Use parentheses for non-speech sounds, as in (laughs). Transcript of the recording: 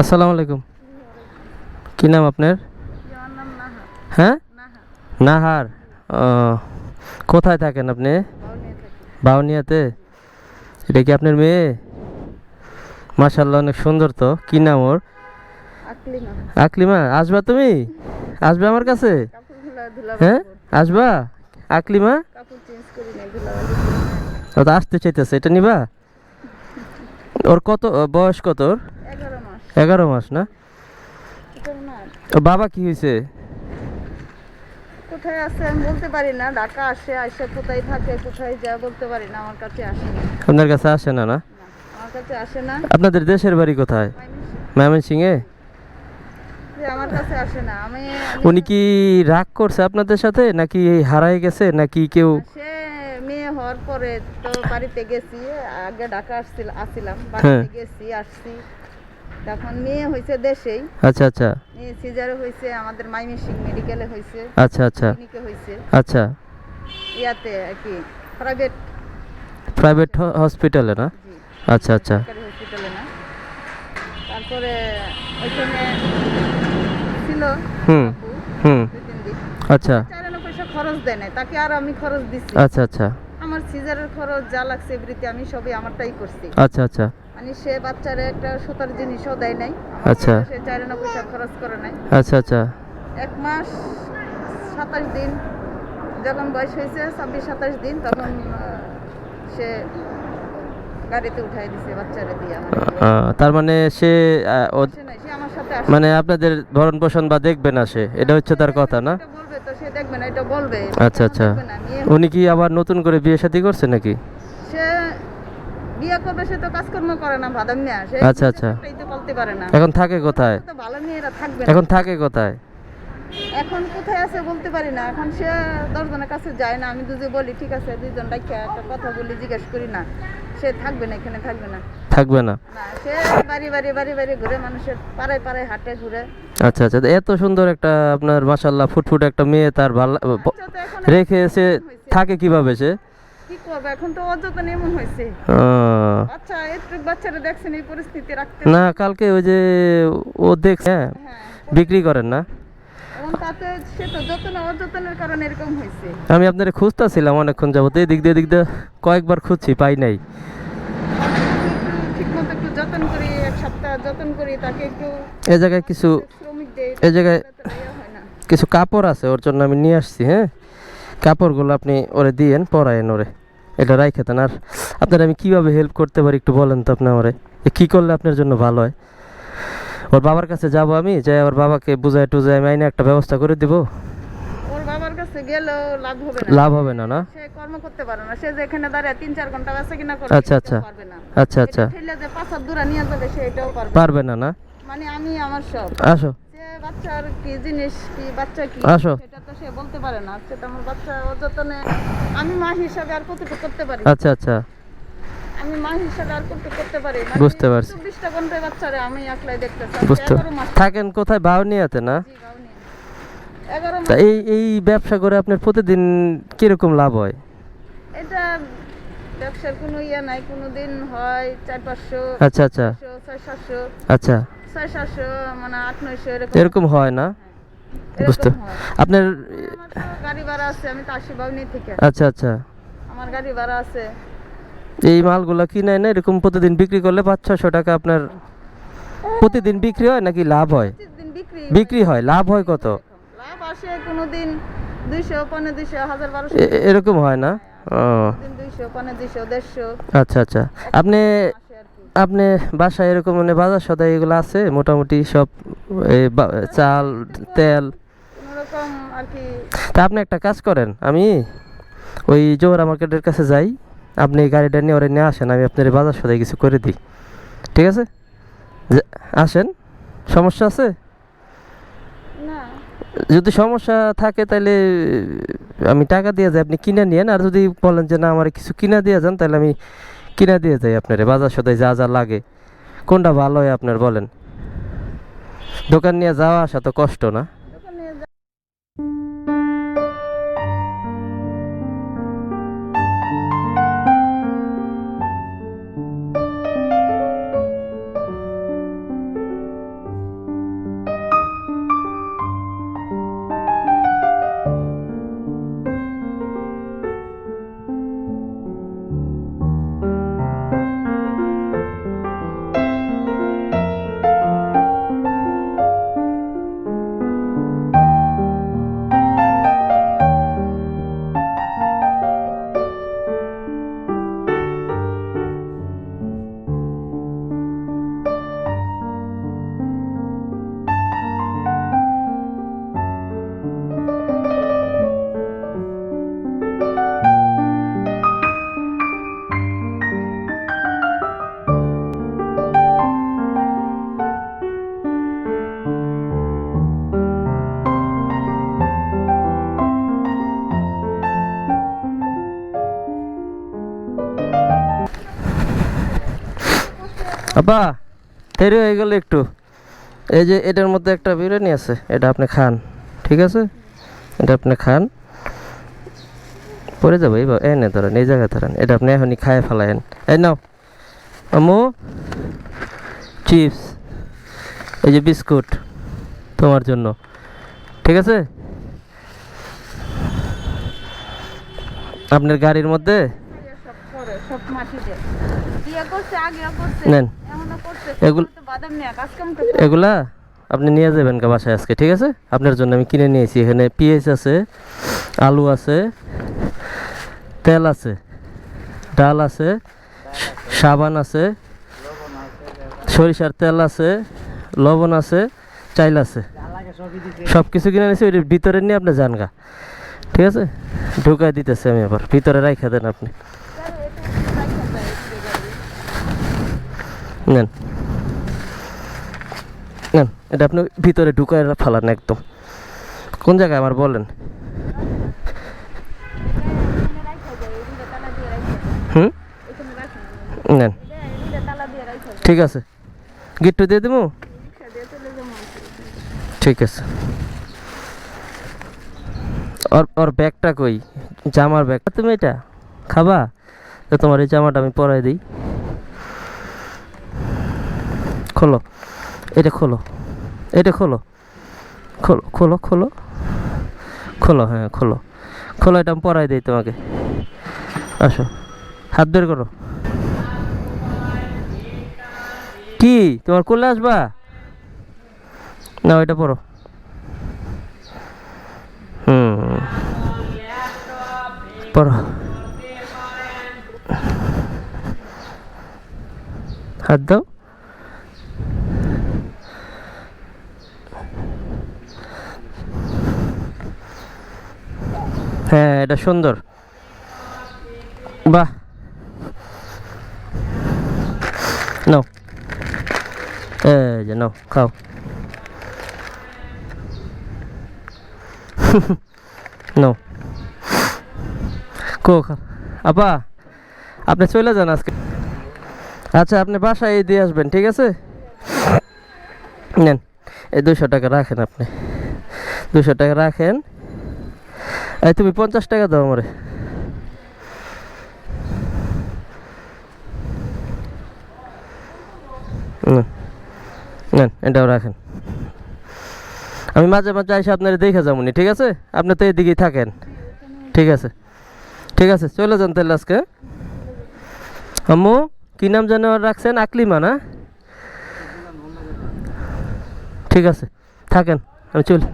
আসসালামু আলাইকুম। কি নাম আপনার? হ্যাঁ? নাহার। কোথায় থাকেন আপনি? বাউনিয়াতে। এটা কি আপনার মেয়ে? মাশাল্লাহ অনেক সুন্দর তো। কি নাম ওর? আকলিমা। আসবা তুমি? আসবে আমার কাছে? হ্যাঁ? আসবা? আকলিমা? আসতে চাইতেছে, এটা নিবা? ওর কত বয়স কত ওর? এগারো মাস। না? বাবা কি হয়েছে কোথায় আছে আমি বলতে পারি না ঢাকা আসে আসে কোথায় থাকে কোথায় যায় বলতে পারি না আমার কাছে আসে না। আপনার কাছে আসে না না? আমার কাছে আসে না। আপনাদের দেশের বাড়ি কোথায়। ময়মনসিংহে? আমার কাছে আসে না। আমি উনি কি রাগ করছে আপনাদের সাথে নাকি হারাই গেছে নাকি কেউ সে মেয়ে হওয়ার পরে তো বাড়িতে গেছি আগে ঢাকা আসছিল আসছিলাম হ্যাঁ। বাড়িতে গেছি আসছি। তখন মেয়ে হয়েছে দেশেই। আচ্ছা আচ্ছা। মেয়ে সিজারে হয়েছে আমাদের মাইমিসিং মেডিকেলে হয়েছে আচ্ছা আচ্ছা। ক্লিনিকে হয়েছে। আচ্ছা। ইয়াতে কি প্রাইভেট। প্রাইভেট হসপিটালে না? আচ্ছা আচ্ছা। হসপিটালে না। তারপরে ওইখানে ছিল হুম হুম। আচ্ছা। পয়সা খরচ দেয় নাই তাকে আর আমি খরচ দিচ্ছি আচ্ছা আচ্ছা। সিজারের খরচ যা লাগছে এভরিতে আমি সবই আমারটাই করছি। আচ্ছা আচ্ছা। মানে সে বাচ্চারে একটা সুতার জিনিসও দেয় নাই। আচ্ছা। সে চারানো পয়সা খরচ করে নাই। আচ্ছা আচ্ছা। এক মাস সাতাশ দিন যখন বয়স হয়েছে ছাব্বিশ সাতাশ দিন তখন সে গাড়িতে উঠাই দিছে বাচ্চারে দিয়ে আমার তার মানে সে আমার সাথে আসে। মানে আপনাদের ভরণ পোষণ বা দেখবে না সে? এটা হচ্ছে তার কথা না? এটা বলবে তো সে দেখবে না এটা বলবে। আচ্ছা, আচ্ছা। না? মেয়ে- উনি কি আবার নতুন করে বিয়ে শাদি করছে নাকি? সে বিয়ে করবে সে তো কাজকর্ম করে না ভাদাম নিয়ে। আসে আচ্ছা, আচ্ছা। বলতে পারে না। এখন থাকে কোথায়? তো ভালো মেয়েরা থাকবে এখন থাকে কোথায়? এখন কোথায় আছে বলতে পারি না। এখন সে দশজনের কাছে যায় না। আমি দুজে বলি ঠিক আছে দুইজন ডাক্তার একটা কথা বলি জিজ্ঞেস করি না। সে থাকবে না এখানে থাকবে না। থাকবে না। সে বাড়ি বাড়ি বাড়ি বাড়ি ঘুরে মানুষের পাড়ায় পাড়ায় হাটে ঘুরে। আচ্ছা আচ্ছা এত সুন্দর একটা আপনার মাশাল্লাহ ফুটফুট একটা মেয়ে তার ভালো রেখে সে থাকে কীভাবে সে? কি করবে? এখন তো অযতন এমন হয়েছে। আচ্ছা একটু বাচ্চারা দেখছেন এই পরিস্থিতি রাখতে। না কালকে ওই যে ও দেখছে হ্যাঁ, হ্যাঁ। বিক্রি করেন না? তাতে সে তো যতন অযতনের কারণে এরকম হয়েছে। আমি আপনার খুঁজতেছিলাম অনেকক্ষণ যাবত এদিক দিয়ে এদিক দিয়ে কয়েকবার খুঁজছি পাই নাই। ঠিক একটু যত্ন করি এক সপ্তাহ যত্ন করি তাকে একটু এ জায়গায় কিছু শ্রমিক দেয় এ জায়গায় কিছু কাপড় আছে ওর জন্য আমি নিয়ে আসছি হ্যাঁ? কাপড়গুলো আপনি ওরে দিয়েন পরায়েন ওরে। এটা রাইখে দেন। আর আপনার আমি কীভাবে হেল্প করতে পারি একটু বলেন তো আপনি আমারে। কী করলে আপনার জন্য ভালো হয়? ওর বাবার কাছে যাব আমি যাই ওর বাবাকে বুঝাই টুজাই আমি আইনে একটা ব্যবস্থা করে দিব। ওর বাবার কাছে গেলেও লাভ হবে না। লাভ হবে না না? সে কর্ম করতে পারে না। সে যেখানে দাঁড়ায় তিন চার ঘণ্টা বেঁচে কিনা করে আচ্ছা, আচ্ছা। পারবে না। আচ্ছা আচ্ছা। ঠেলে যে পাঁচ দূরে নিয়ে যাবে সে এটাও পারবে পারবে না না? মানে আমি আমার সব। আসো। বাচ্চার কি জিনিস কি বাচ্চা কি আসো। সেটা তো সে বলতে পারে না। সেটা আমার বাচ্চা অযতনে আমি মা হিসাবে আর কতটুকু করতে পারি আচ্ছা আচ্ছা। আমি মা হিসাবে আর কতটুকু করতে পারি বুঝতে পারছি। চব্বিশটা ঘন্টায় বাচ্চারে আমি একলাই দেখতেছি বুঝতে থাকেন কোথায়? বাউনিয়াতে না। তা এই এই ব্যবসা করে আপনার প্রতিদিন কীরকম লাভ হয়? এটা ব্যবসার কোনো ইয়ে নাই কোনো দিন হয় চার পাঁচশো আচ্ছা আচ্ছা। ছয় সাতশো। আচ্ছা। ছয় সাতশো মানে আট নয়শো এরকম। এরকম হয় না? বুঝতে আপনার গাড়ি ভাড়া আছে আমি তো আসি বাউনি থেকে। আচ্ছা আচ্ছা। আমার গাড়ি ভাড়া আছে। এই মালগুলো কিনে না এরকম প্রতিদিন বিক্রি করলে পাঁচ ছশো টাকা আপনার প্রতিদিন বিক্রি হয় নাকি লাভ হয়? বিক্রি হয়। লাভ হয় কত? লাভ আসে কোনো দুইশো পনেরো দুইশো হাজার বারোশো। এ- এ- এরকম হয় না? আচ্ছা আচ্ছা। আপনি আপনি বাসায় এরকম মানে বাজার সদাই এগুলো আছে? মোটামুটি সব চাল তেল? তা আপনি একটা কাজ করেন আমি ওই জোহরা মার্কেটের কাছে যাই। আপনি এই গাড়িটা নিয়ে ওরে নিয়ে আসেন আমি আপনার বাজার সদাই কিছু করে দিই। ঠিক আছে? আসেন। সমস্যা আছে? যদি সমস্যা থাকে তাহলে আমি টাকা দিয়ে যাই আপনি কিনে নিয়েন। আর যদি বলেন যে না আমার কিছু কিনা দিয়ে যান তাহলে আমি কিনা দিয়ে যাই আপনার বাজার সদাই যা যা লাগে। কোনটা ভালো হয় আপনার বলেন? দোকান নিয়ে যাওয়া আসা তো কষ্ট না? আপা দেরি হয়ে গেল একটু। এই যে এটার মধ্যে একটা বিরিয়ানি আছে এটা আপনি খান ঠিক আছে? এটা আপনি খান। পরে যাব এই বা- এই নে ধরেন এই জায়গায় ধরেন এটা আপনি এখনই খায় ফেলায়েন। এই নাও। আমু চিপস এই যে বিস্কুট তোমার জন্য ঠিক আছে? আপনার গাড়ির মধ্যে? নেন। এগুল- আপনি নিয়ে যাবেন কা বাসায় আজকে ঠিক আছে? আপনার জন্য আমি কিনে নিয়েছি এখানে পেঁয়াজ আছে আলু আছে তেল আছে ডাল আছে সাবান আছে সরিষার তেল আছে লবণ আছে চাইল আছে। সব কিছু কিনে নিয়েছি ওই ভিতরে নিয়ে আপনি যান গা ঠিক আছে? ঢুকাই দিতেছি আমি আবার ভিতরে রাইখা দেন আপনি। নেন। নেন, এটা আপনি ভিতরে ঢুকায় ফেলান একদম। কোন জায়গায় আমার বলেন? হুম? নেন। ঠিক আছে। গিট্টু দিয়ে দেবো? ঠিক আছে। ওর ওর ব্যাগটা কই? জামার ব্যাগ। তুমি এটা খাবা? তো তোমার এই জামাটা আমি পরাই দিই। খোলো। এটা খোলো। এটা খোলো। খোলো খোলো খোলো। খোলো হ্যাঁ খোলো। খোলো, এটা আমি পরাই দিই তোমাকে। আসো। হাত বের করো। কি? তোমার কোলে আসবা? না ওইটা পড়ো হুম। পড়ো হাত দাও। হ্যাঁ এটা সুন্দর। বাহ। নাও। এই যে নাও, খাও। (laughs) নাও। কো আপা, আপনি চলে যান আজকে। আচ্ছা আপনি বাসায় দিয়ে আসবেন, ঠিক আছে? নেন, এই দুশো টাকা রাখেন আপনি। দুশো টাকা রাখেন। তুমি পঞ্চাশ টাকা দাও আমারে। এটাও রাখেন। আমি মাঝে মাঝে এসে আপনার দেখে যাব ঠিক আছে? আপনি তো এদিকেই থাকেন। ঠিক আছে? ঠিক আছে, চলে যান তাহলে আজকে? আম্মু, কি নাম যেন রাখছেন? আকলিমা, না? ঠিক আছে, থাকেন, আমি চলি।